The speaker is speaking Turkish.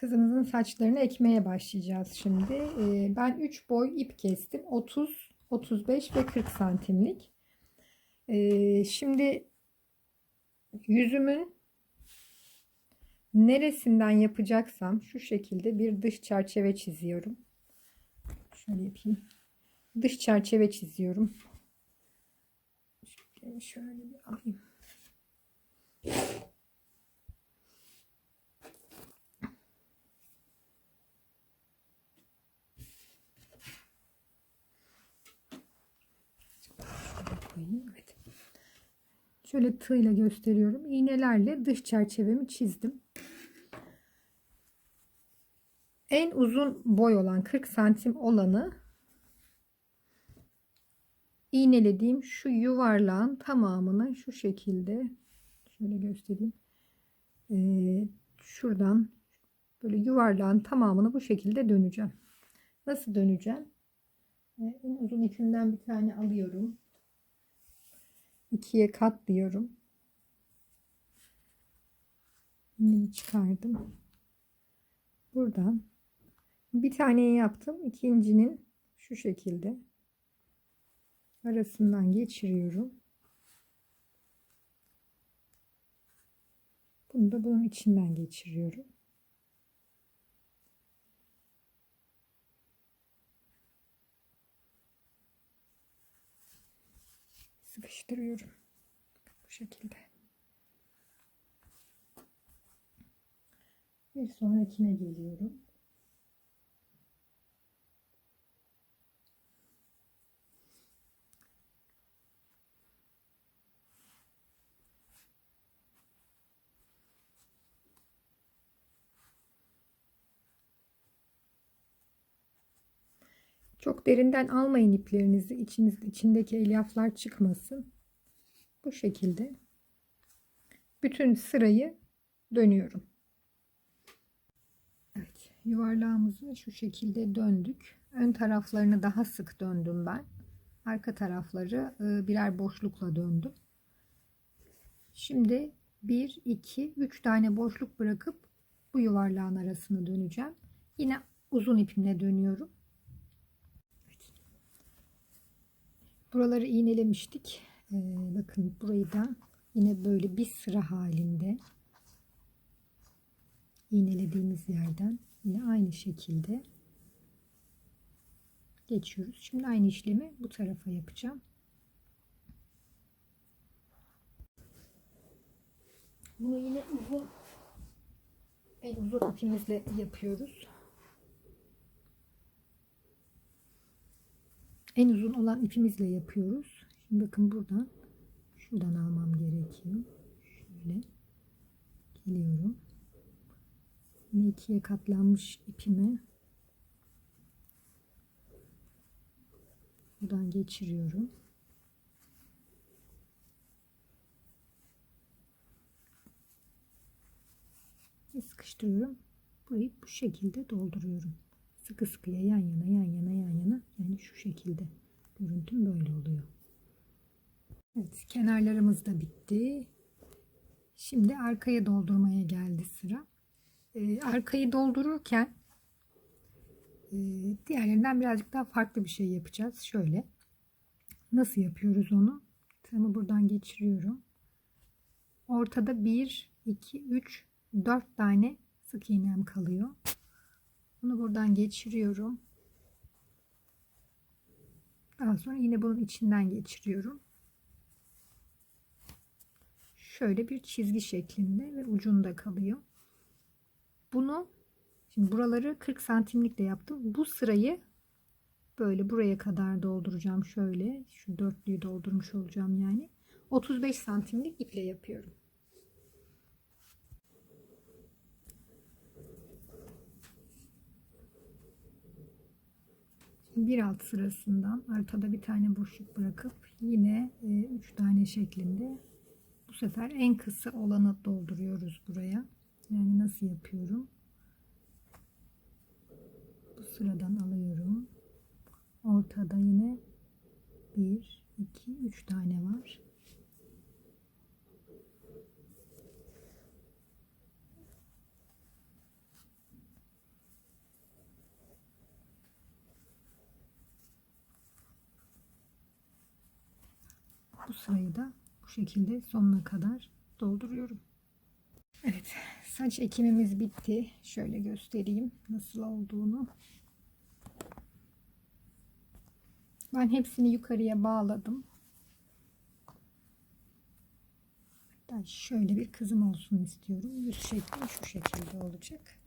Kızımızın saçlarını ekmeye başlayacağız şimdi. Ee, ben 3 boy ip kestim. 30, 35 ve 40 santimlik. Ee, şimdi yüzümün neresinden yapacaksam şu şekilde bir dış çerçeve çiziyorum. Şöyle yapayım. Dış çerçeve çiziyorum. Şöyle, şöyle bir alayım. Şöyle koyayım. Evet. Şöyle tığla gösteriyorum. İğnelerle dış çerçevemi çizdim. En uzun boy olan 40 santim olanı iğnelediğim şu yuvarlağın tamamını şu şekilde şöyle göstereyim. Ee, şuradan böyle yuvarlağın tamamını bu şekilde döneceğim. Nasıl döneceğim? Ee, en uzun ipimden bir tane alıyorum. İkiye katlıyorum. Şimdi çıkardım. Buradan bir taneyi yaptım. İkincinin şu şekilde arasından geçiriyorum. Bunu da bunun içinden geçiriyorum. Sıkıştırıyorum. Bu şekilde. Bir sonrakine geliyorum. Çok derinden almayın iplerinizi. İçiniz, içindeki elyaflar çıkmasın. Bu şekilde bütün sırayı dönüyorum. Evet, yuvarlağımızı şu şekilde döndük. Ön taraflarını daha sık döndüm ben. Arka tarafları e, birer boşlukla döndüm. Şimdi 1, 2, 3 tane boşluk bırakıp bu yuvarlağın arasını döneceğim. Yine uzun ipimle dönüyorum. Buraları iğnelemiştik. Ee, bakın burayı da yine böyle bir sıra halinde iğnelediğimiz yerden yine aynı şekilde geçiyoruz. Şimdi aynı işlemi bu tarafa yapacağım. Bunu yine uzun en uzun ipimizle yapıyoruz. En uzun olan ipimizle yapıyoruz. Şimdi bakın buradan şuradan almam gerekiyor. Şöyle geliyorum. Yine ikiye katlanmış ipimi buradan geçiriyorum. Ve sıkıştırıyorum. Burayı bu şekilde dolduruyorum sıkı sıkıya yan yana yan yana yan yana yani şu şekilde görüntüm böyle oluyor. Evet kenarlarımız da bitti. Şimdi arkaya doldurmaya geldi sıra. Ee, arkayı doldururken e, diğerlerinden birazcık daha farklı bir şey yapacağız. Şöyle nasıl yapıyoruz onu? Tığımı buradan geçiriyorum. Ortada 1, 2, 3, 4 tane sık iğnem kalıyor. Bunu buradan geçiriyorum. Daha sonra yine bunun içinden geçiriyorum. Şöyle bir çizgi şeklinde ve ucunda kalıyor. Bunu şimdi buraları 40 santimlikle yaptım. Bu sırayı böyle buraya kadar dolduracağım. Şöyle şu dörtlüyü doldurmuş olacağım yani. 35 santimlik iple yapıyorum. Bir alt sırasından ortada bir tane boşluk bırakıp yine 3 e, tane şeklinde bu sefer en kısa olanı dolduruyoruz buraya. Yani nasıl yapıyorum? Bu sıradan alıyorum. Ortada yine 1 2 3 tane var. Bu sırayı da bu şekilde sonuna kadar dolduruyorum. Evet, saç ekimimiz bitti. Şöyle göstereyim nasıl olduğunu. Ben hepsini yukarıya bağladım. Hatta şöyle bir kızım olsun istiyorum. Yüz şekli şu şekilde olacak.